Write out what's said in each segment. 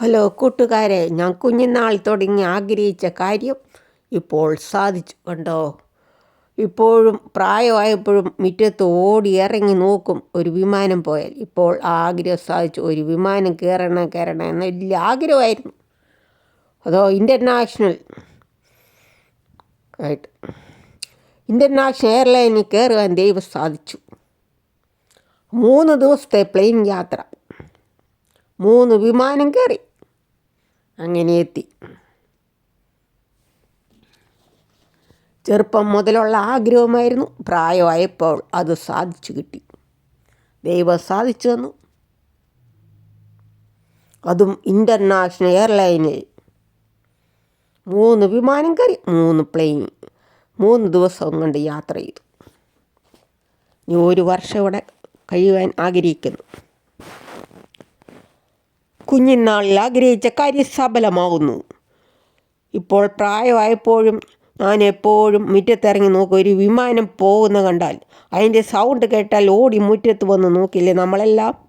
Hello കൂട്ടുകാരെ ഞാൻ കുഞ്ഞുനാൾ തുടങ്ങി ആഗ്രഹിച്ച കാര്യം ഇപ്പോൾ സാധിച്ചു കണ്ടോ? ഇപ്പോഴും പ്രായമായപ്പോഴും മുറ്റത്ത് ഓടി ഇറങ്ങി നോക്കും ഒരു വിമാനം പോയാൽ. ഇപ്പോൾ ആ ആഗ്രഹം സാധിച്ചു. ഒരു വിമാനം കയറണം കയറണം എന്ന വലിയ ആഗ്രഹമായിരുന്നു. അതോ ഇന്റർനാഷണൽ ആയിട്ട്. ഇന്റർനാഷണൽ എയർലൈനിൽ കയറുവാൻ ദൈവം സാധിച്ചു. മൂന്ന് ദിവസത്തെ പ്ലെയിൻ യാത്ര. മൂന്ന് വിമാനം കയറി. അങ്ങനെ എത്തി ചെറുപ്പം മുതലുള്ള ആഗ്രഹമായിരുന്നു പ്രായമായപ്പോൾ അത് സാധിച്ചു കിട്ടി. ദൈവം സാധിച്ചു തന്നു. അതും ഇന്റർനാഷണൽ എയർലൈനിൽ. മൂന്ന് വിമാനം കയറി മൂന്ന് പ്ലെയിൻ മൂന്ന് ദിവസം കൊണ്ട് യാത്ര ചെയ്തു. ഇനി ഒരു വർഷം ഇവിടെ കഴിയുവാൻ ആഗ്രഹിക്കുന്നു. കുഞ്ഞിനാളിൽ ആഗ്രഹിച്ച കാര്യം സഫലമാകുന്നു ഇപ്പോൾ പ്രായമായപ്പോഴും ഞാൻ എപ്പോഴും മുറ്റത്തിറങ്ങി നോക്കും. ഒരു വിമാനം പോകുന്ന കണ്ടാൽ അതിന്റെ സൗണ്ട് കേട്ടാൽ ഓടി മുറ്റത്ത് വന്ന് നോക്കില്ലേ നമ്മളെല്ലാം?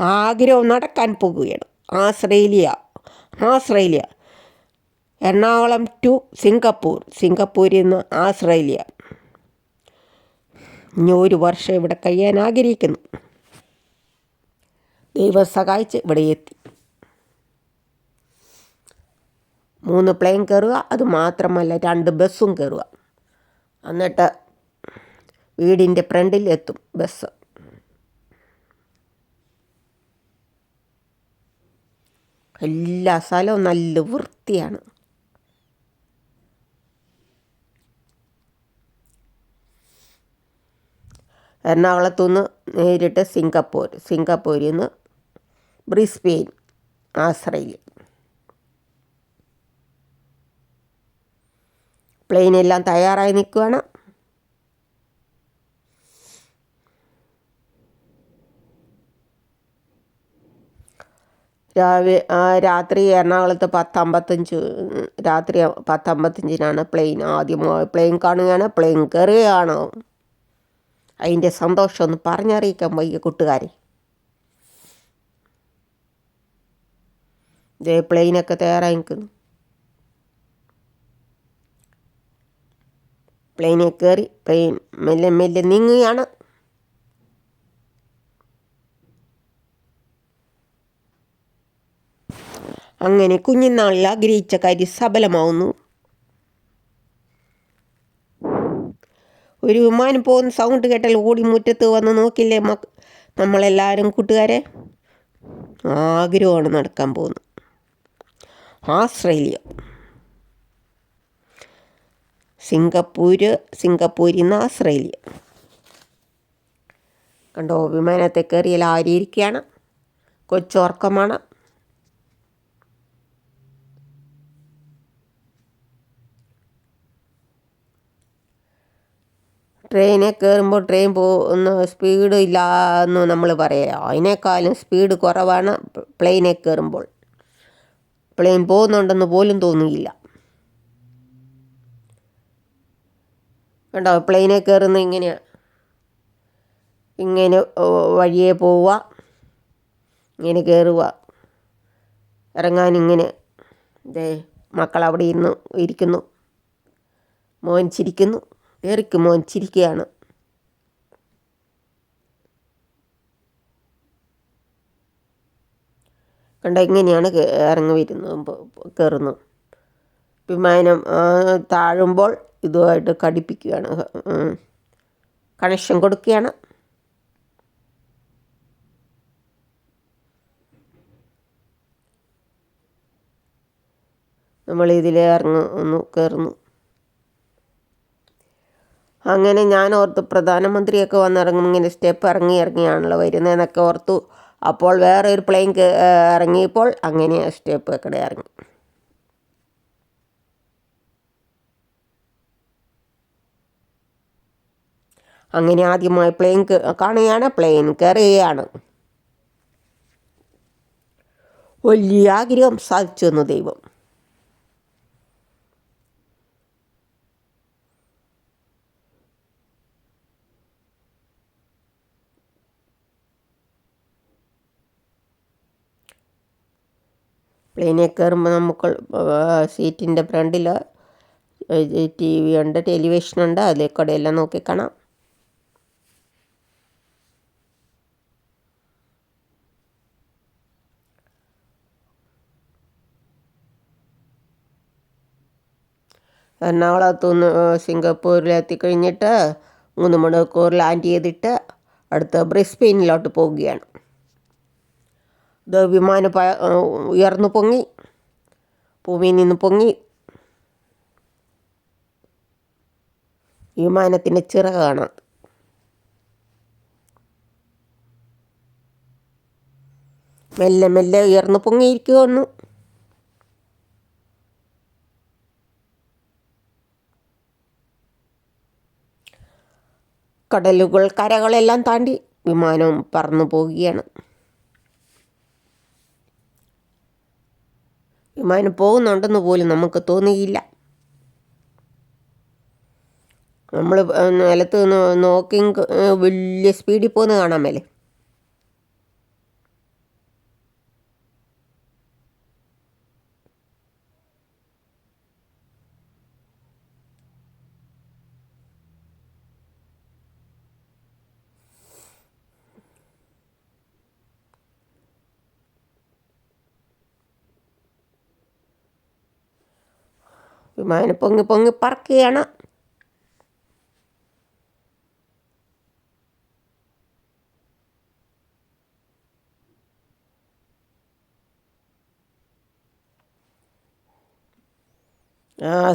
ആഗ്രഹം നടക്കാൻ പോകുകയാണ് Australia Australia. Ernakulam to Singapore. സിംഗപ്പൂരിൽ നിന്ന് ആസ്ട്രേലിയ. ഇനി ഒരു വർഷം ഇവിടെ കഴിയാൻ ആഗ്രഹിക്കുന്നു. ദൈവം സഹായിച്ച് ഇവിടെ എത്തി. മൂന്ന് പ്ലെയിൻ കയറുക അത് മാത്രമല്ല രണ്ട് ബസ്സും കയറുക എന്നിട്ട് വീടിന്റെ ഫ്രണ്ടിൽ എത്തും ബസ് എല്ലാ സ്ഥലവും നല്ല വൃത്തിയാണ്. എറണാകുളത്തു നിന്ന് നേരിട്ട് സിംഗപ്പൂർ സിംഗപ്പൂരിൽ നിന്ന് ബ്രിസ്ബെയിൻ ആസ്ട്രേലിയ പ്ലെയിനെല്ലാം തയ്യാറായി നിൽക്കുകയാണ് രാവിലെ രാത്രി എറണാകുളത്ത് പത്തമ്പത്തഞ്ച് രാത്രി പത്തമ്പത്തഞ്ചിനാണ് പ്ലെയിൻ. ആദ്യം പ്ലെയിൻ കാണുകയാണ് പ്ലെയിൻ കയറുകയാണ്. അതിന്റെ സന്തോഷം ഒന്ന് പറഞ്ഞറിയിക്കാൻ വയ്യ കൂട്ടുകാരെ. പ്ലെയിനൊക്കെ തയ്യാറായി നിൽക്കുന്നു. പ്ലെയിനിൽ കയറി പ്ലെയിൻ മെല്ലെ മെല്ലെ നീങ്ങുകയാണ്. അങ്ങനെ കുഞ്ഞുനാളിൽ ആഗ്രഹിച്ച കാര്യം സബലമാവുന്നു ഒരു വിമാനം പോകുന്ന സൗണ്ട് കേട്ടാൽ ഓടി മുറ്റത്ത് വന്ന് നോക്കില്ലേ മക്ക നമ്മളെല്ലാവരും കൂട്ടുകാരെ? ആഗ്രഹമാണ് നടക്കാൻ പോകുന്നത്. ആസ്ട്രേലിയ. സിംഗപ്പൂര് സിംഗപ്പൂരിൽ നിന്ന് ആസ്ട്രേലിയ. കണ്ടോ വിമാനത്തെ കയറിയാൽ ആരിയിരിക്കുകയാണ്? കൊച്ചോർക്കമാണ് ട്രെയിനെ കയറുമ്പോൾ ട്രെയിൻ പോകുന്ന സ്പീഡ് ഇല്ല എന്ന് നമ്മൾ പറയാം. അതിനേക്കാളും സ്പീഡ് കുറവാണ് പ്ലെയിനെ കയറുമ്പോൾ. പ്ലെയിൻ പോകുന്നുണ്ടെന്ന് പോലും തോന്നുകയില്ല. കണ്ടോ? പ്ലെയിനിൽ കയറുന്ന ഇങ്ങനെയാണ് ഇങ്ങനെ വഴിയെ പോവുക. ഇങ്ങനെ കയറുക ഇറങ്ങാൻ ഇങ്ങനെ. ദേ മക്കൾ അവിടെ ഇരുന്നു ഇരിക്കുന്നു. മോൻ ചിരിക്കുന്നു. ഏറിക്ക് മോൻ കണ്ട ഇങ്ങനെയാണ് ഇറങ്ങി വരുന്നത് കയറുന്നു വിമാനം താഴുമ്പോൾ ഇതുമായിട്ട് ഘടിപ്പിക്കുകയാണ്. കണക്ഷൻ കൊടുക്കുകയാണ്. നമ്മൾ ഇതിൽ ഇറങ്ങുന്നു കയറുന്നു. അങ്ങനെ ഞാൻ ഓർത്തു പ്രധാനമന്ത്രിയൊക്കെ വന്നിറങ്ങും ഇങ്ങനെ സ്റ്റെപ്പ് ഇറങ്ങി ഇറങ്ങിയാണല്ലോ വരുന്നതെന്നൊക്കെ ഓർത്തു. അപ്പോൾ വേറെ ഒരു പ്ലെയിൻ ഇറങ്ങിയപ്പോൾ അങ്ങനെ സ്റ്റെപ്പ് ഒക്കെ ഇറങ്ങി. അങ്ങനെ ആദ്യമായി പ്ലെയിൻ കാണുകയാണ്. പ്ലെയിൻ കയറുകയാണ്. വലിയ ആഗ്രഹം സാധിച്ചു എന്ന് ദൈവം പ്ലെയിനിൽ കയറുമ്പോൾ നമുക്ക് സീറ്റിന്റെ ഫ്രണ്ടിൽ ടി വി ഉണ്ട് ടെലിവിഷൻ ഉണ്ട് അതിൽ കൂടെ എല്ലാം നോക്കി കാണാം എറണാകുളത്തു നിന്ന് സിംഗപ്പൂരിൽ എത്തിക്കഴിഞ്ഞിട്ട് മൂന്ന് മണിക്കൂർ ലാൻഡ് ചെയ്തിട്ട് അടുത്ത ബ്രിസ്ബെയിനിലോട്ട് പോവുകയാണ്. ഇത് വിമാനം പ ഉയർന്നു പൊങ്ങി ഭൂമിയിൽ നിന്ന് പൊങ്ങി. വിമാനത്തിന്റെ ചിറക് കാണാം. മെല്ലെ മെല്ലെ ഉയർന്നു പൊങ്ങിയിരിക്കുമെന്നു കടലുകൾ കരകളെല്ലാം താണ്ടി വിമാനം പറന്നു പോവുകയാണ്. വിമാനം പോകുന്നുണ്ടെന്ന് പോലും നമുക്ക് തോന്നിയില്ല നമ്മൾ നിലത്ത് നിന്ന് നോക്കി വലിയ സ്പീഡിൽ പോകുന്ന കാണാൻ മേലെ. വിമാനം പൊങ്ങി പൊങ്ങി പറക്കുകയാണ്.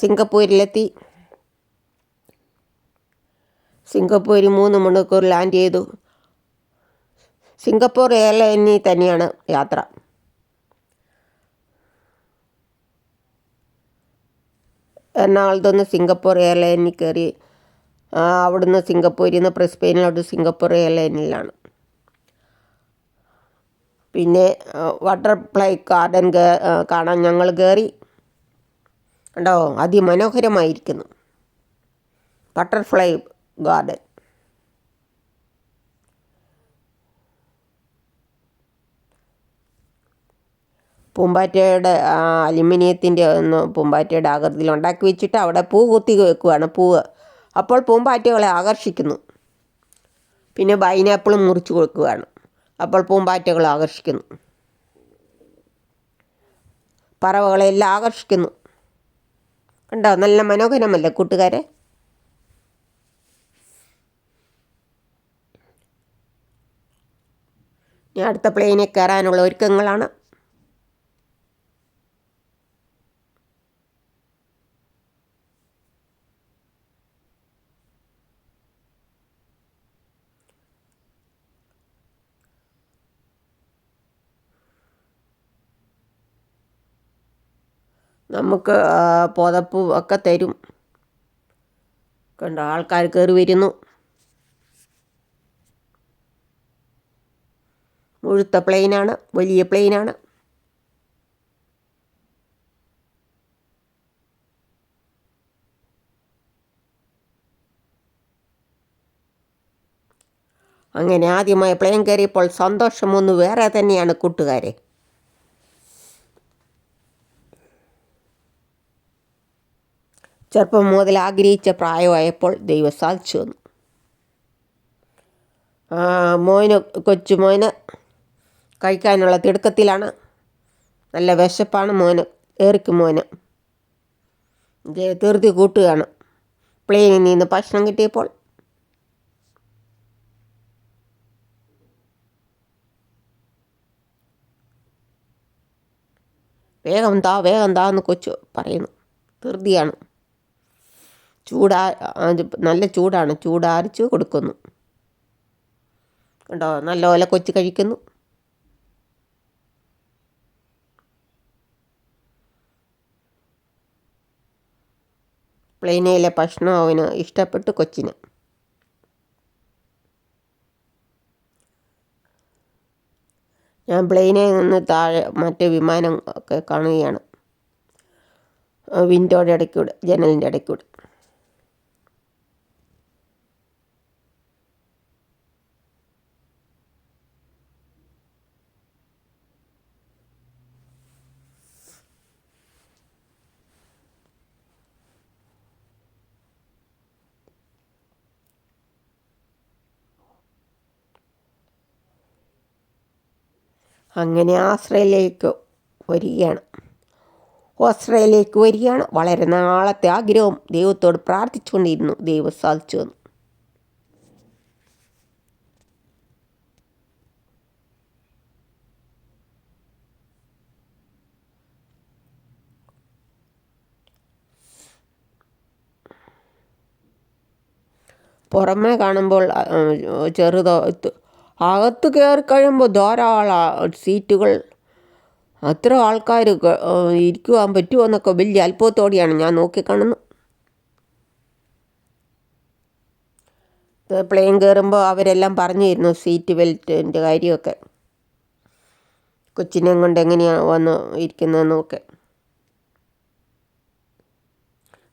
സിംഗപ്പൂരിലെത്തി. സിംഗപ്പൂരിൽ മൂന്ന് മണിക്കൂർ ലാൻഡ് ചെയ്തു. സിംഗപ്പൂർ എയർലൈനിൽ തന്നെയാണ് യാത്ര. എറണാകുളത്ത് നിന്ന് സിംഗപ്പൂർ എയർലൈനിൽ കയറി അവിടുന്ന് സിംഗപ്പൂരിൽ നിന്ന് ബ്രിസ്ബെയിനിലോട്ട് സിംഗപ്പൂർ എയർലൈനിലാണ്. പിന്നെ ബട്ടർഫ്ലൈ ഗാർഡൻ കാണാൻ ഞങ്ങൾ കയറി. ഉണ്ടോ അതിമനോഹരമായിരിക്കുന്നു. Butterfly garden. പൂമ്പാറ്റയുടെ അലുമിനിയത്തിന്റെ ഒന്ന് പൂമ്പാറ്റയുടെ ആകൃതിയിൽ ഉണ്ടാക്കി വെച്ചിട്ട് അവിടെ പൂ കുത്തി വെക്കുവാണ് പൂവ് അപ്പോൾ പൂമ്പാറ്റകളെ ആകർഷിക്കുന്നു. പിന്നെ പൈനാപ്പിളും മുറിച്ച് കൊടുക്കുകയാണ് അപ്പോൾ പൂമ്പാറ്റകൾ ആകർഷിക്കുന്നു. പറവകളെല്ലാം ആകർഷിക്കുന്നു. കണ്ടോ? നല്ല മനോഹരമല്ലേ കൂട്ടുകാരെ? ഞാൻ അടുത്ത പ്ലെയിനിൽ കയറാനുള്ള ഒരുക്കങ്ങളാണ്. നമുക്ക് പുതപ്പ് ഒക്കെ തരും. കണ്ടോ? ആൾക്കാർ കയറി വരുന്നു. മുഴുത്ത പ്ലെയിനാണ് വലിയ പ്ലെയിനാണ്. അങ്ങനെ ആദ്യമായി പ്ലെയിൻ കയറിയപ്പോൾ സന്തോഷമൊന്ന് വേറെ തന്നെയാണ് കൂട്ടുകാരെ. ചെറുപ്പം മുതൽ ആഗ്രഹിച്ച പ്രായമായപ്പോൾ ദൈവം സാധിച്ചു വന്നു മോന് കൊച്ചു മോന് കഴിക്കാനുള്ള തിടുക്കത്തിലാണ്. നല്ല വിശപ്പാണ് മോന് ഏറിക്ക് മോന്. തീർത്തി കൂട്ടുകയാണ്. പ്ലെയിനിൽ നിന്ന് ഭക്ഷണം കിട്ടിയപ്പോൾ. വേഗം താ വേഗം താ എന്ന് കൊച്ചു പറയുന്നു. ധൃതിയാണ്. ചൂടാ നല്ല ചൂടാണ്. ചൂടാരിച്ച് കൊടുക്കുന്നു. കണ്ടോ? നല്ലപോലെ കൊച്ചു കഴിക്കുന്നു. പ്ലെയിനയിലെ ഭക്ഷണം അവന് ഇഷ്ടപ്പെട്ടു കൊച്ചിന്. ഞാൻ പ്ലെയിനിൽ നിന്ന് താഴെ മറ്റേ വിമാനം ഒക്കെ കാണുകയാണ്. വിൻഡോയുടെ ഇടയ്ക്കൂടെ ജനലിന്റെ ഇടയ്ക്കൂടെ. അങ്ങനെ ആസ്ട്രേലിയയിലേക്ക് വരികയാണ്. ഓസ്ട്രേലിയയിലേക്ക് വരികയാണ്. വളരെ നാളത്തെ ആഗ്രഹം ദൈവത്തോട് പ്രാർത്ഥിച്ചുകൊണ്ടിരുന്നു. ദൈവം സാധിച്ചു വന്നു പുറമേ കാണുമ്പോൾ ചെറുതോ അകത്ത് കയറി കഴിയുമ്പോൾ ധാരാളം സീറ്റുകൾ. അത്ര ആൾക്കാർ ഇരിക്കുവാൻ പറ്റുമോ എന്നൊക്കെ വലിയ അത്ഭുതത്തോടെയാണ് ഞാൻ നോക്കിക്കാണുന്നത് പ്ലെയിൻ കയറുമ്പോൾ അവരെല്ലാം പറഞ്ഞു തരുന്നു സീറ്റ് ബെൽറ്റിന്റെ കാര്യമൊക്കെ. കൊച്ചിനെ കൊണ്ട് എങ്ങനെയാണ് വന്ന് ഇരിക്കുന്നതെന്നൊക്കെ.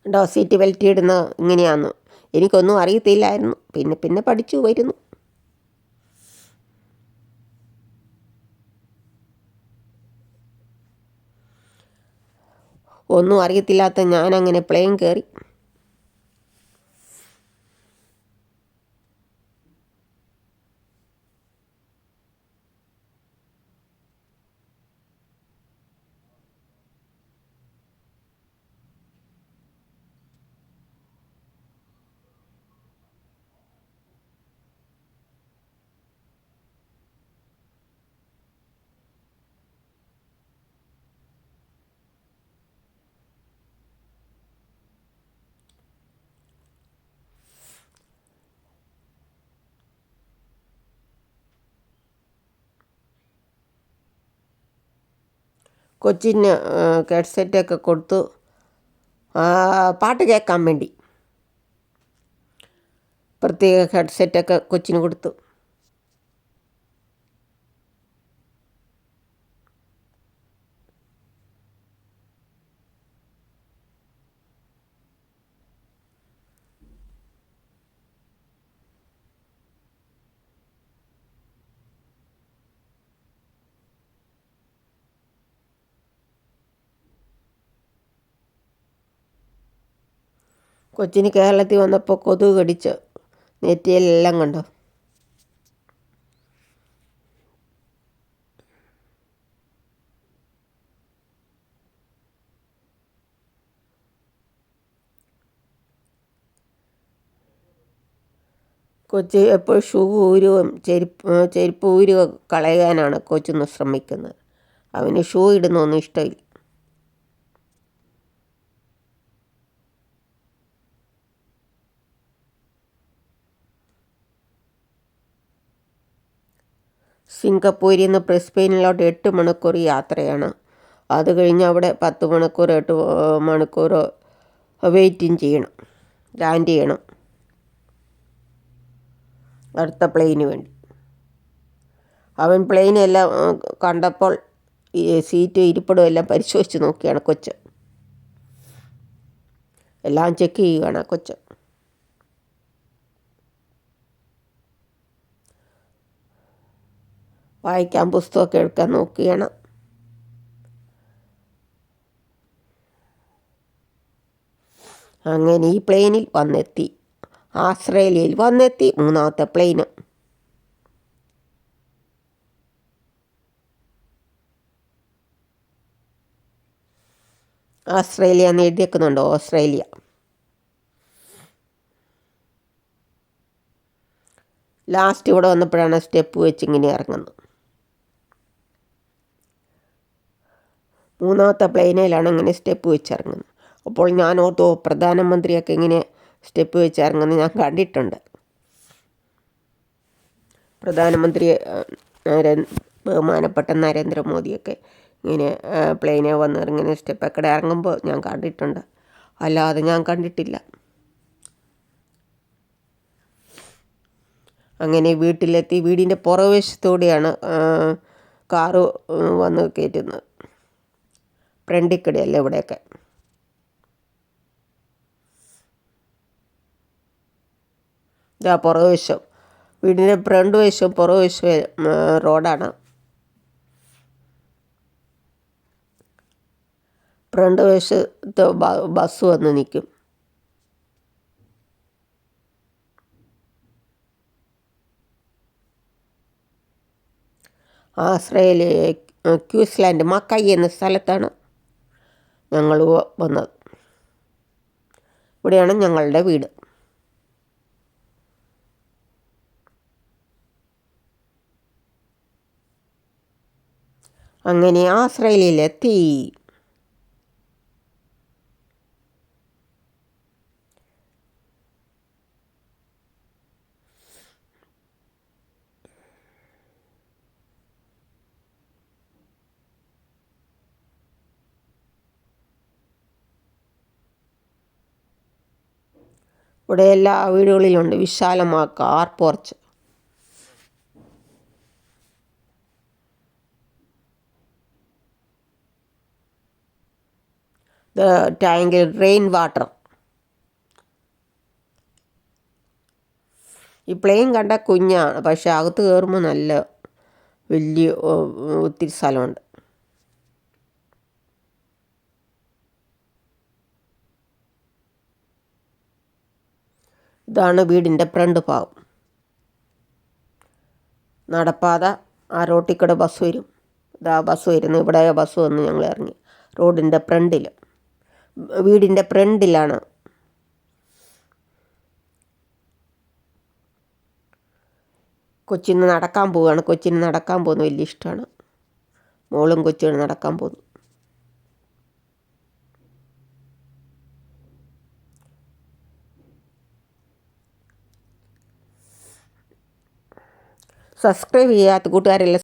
ഉണ്ടോ സീറ്റ് ബെൽറ്റ് ഇടുന്ന ഇങ്ങനെയാന്ന്. എനിക്കൊന്നും അറിയത്തില്ലായിരുന്നു. പിന്നെ പിന്നെ പഠിച്ചു വരുന്നു. ഒന്നും അറിയത്തില്ലാത്ത ഞാനങ്ങനെ പ്ലെയിൻ കയറി കൊച്ചിന് ഹെഡ്സെറ്റൊക്കെ കൊടുത്തു. പാട്ട് കേൾക്കാൻ വേണ്ടി. പ്രത്യേക ഹെഡ്സെറ്റൊക്കെ കൊച്ചിന് കൊടുത്തു. കൊച്ചിന് കേരളത്തിൽ വന്നപ്പോൾ കൊതുക് കടിച്ച്. നെറ്റിയിലെല്ലാം കണ്ടോ? കൊച്ച് എപ്പോഴും ഷൂ ഊരുകയും ചെരുപ്പ് ചെരുപ്പ് ഊരുക കളയാനാണ് കൊച്ചൊന്ന് ശ്രമിക്കുന്നത്. അവന് ഷൂ ഇടുന്നൊന്നും ഇഷ്ടമില്ല. സിംഗപ്പൂരിൽ നിന്ന് ബ്രിസ്ബെയിനിലോട്ട് എട്ട് മണിക്കൂർ യാത്രയാണ്. അത് കഴിഞ്ഞ് അവിടെ പത്ത് മണിക്കൂർ എട്ട് മണിക്കൂർ വെയിറ്റിംഗ് ചെയ്യണം ലാൻഡ് ചെയ്യണം. അടുത്ത പ്ലെയിന് വേണ്ടി. അവൻ പ്ലെയിനെല്ലാം കണ്ടപ്പോൾ ഈ സീറ്റ് ഇരിപ്പിടും എല്ലാം പരിശോധിച്ച് നോക്കിയാണ് കൊച്ച്. എല്ലാം ചെക്ക് ചെയ്യുകയാണ് കൊച്ച്. വായിക്കാൻ പുസ്തകമൊക്കെ എടുക്കാൻ നോക്കുകയാണ്. അങ്ങനെ ഈ പ്ലെയിനിൽ വന്നെത്തി. ആസ്ട്രേലിയയിൽ വന്നെത്തി മൂന്നാമത്തെ പ്ലെയിന്. ആസ്ട്രേലിയ എന്ന് എഴുതിയേക്കുന്നുണ്ടോ? ഓസ്ട്രേലിയ ലാസ്റ്റ് ഇവിടെ വന്നപ്പോഴാണ് സ്റ്റെപ്പ് വെച്ച് ഇങ്ങനെ ഇറങ്ങുന്നത്. മൂന്നാമത്തെ പ്ലെയിനിലാണ് ഇങ്ങനെ സ്റ്റെപ്പ് വെച്ചിറങ്ങുന്നത്. അപ്പോൾ ഞാൻ ഓർത്തു പ്രധാനമന്ത്രിയൊക്കെ ഇങ്ങനെ സ്റ്റെപ്പ് വെച്ചിറങ്ങുന്നത് ഞാൻ കണ്ടിട്ടുണ്ട്. പ്രധാനമന്ത്രി ബഹുമാനപ്പെട്ട നരേന്ദ്രമോദിയൊക്കെ ഇങ്ങനെ പ്ലെയിനെ വന്ന് ഇങ്ങനെ സ്റ്റെപ്പൊക്കെ ഇറങ്ങുമ്പോൾ ഞാൻ കണ്ടിട്ടുണ്ട്. അല്ലാതെ ഞാൻ കണ്ടിട്ടില്ല. അങ്ങനെ വീട്ടിലെത്തി വീടിന്റെ പുറവശത്തോടെയാണ് കാറ് വന്ന് കയറ്റുന്നത്. ഫ്രണ്ടിക്കടയല്ല ഇവിടെയൊക്കെ? ഇതാ പുറകുവശം വീടിന്റെ ഫ്രണ്ട് വശവും പുറകുവശവും റോഡാണ്. ഫ്രണ്ട് വശത്ത് ബസ് വന്ന് നിൽക്കും ആശ്രയിലെ ക്യൂസ്ലാൻഡ് മക്കൈ എന്ന സ്ഥലത്താണ്. ഞങ്ങൾ വന്നത്. ഇവിടെയാണ് ഞങ്ങളുടെ വീട്. അങ്ങനെ ആസ്ട്രേലിയയിലെത്തി ഇവിടെ എല്ലാ വീടുകളിലുണ്ട്. വിശാലമായ കാർ പോർച്ച് ടാങ്കിൽ റെയിൻ വാട്ടർ. ഈ പ്ലെയിൻ കണ്ട കുഞ്ഞാണ്. പക്ഷെ അകത്ത് കയറുമ്പോൾ നല്ല വലിയ ഒത്തിരി സ്ഥലമുണ്ട്. ഇതാണ് വീടിന്റെ ഫ്രണ്ട് ഭാഗം. നടപ്പാത ആ റോട്ടിൽ ബസ് വരും. ഇതാ ബസ് വരുന്നു. ഇവിടെ ബസ് വന്ന് ഞങ്ങൾ ഇറങ്ങി. റോഡിന്റെ ഫ്രണ്ടിൽ വീടിന്റെ ഫ്രണ്ടിലാണ്. കൊച്ചിന് നടക്കാൻ പോവുകയാണ്. കൊച്ചിന് നടക്കാൻ പോകുന്നത് വലിയ ഇഷ്ടമാണ്. മോളും കൊച്ചിന് നടക്കാൻ പോകുന്നു. സബ്സ്ക്രൈബ് ചെയ്യാത്ത കൂട്ടുകാരെല്ലാം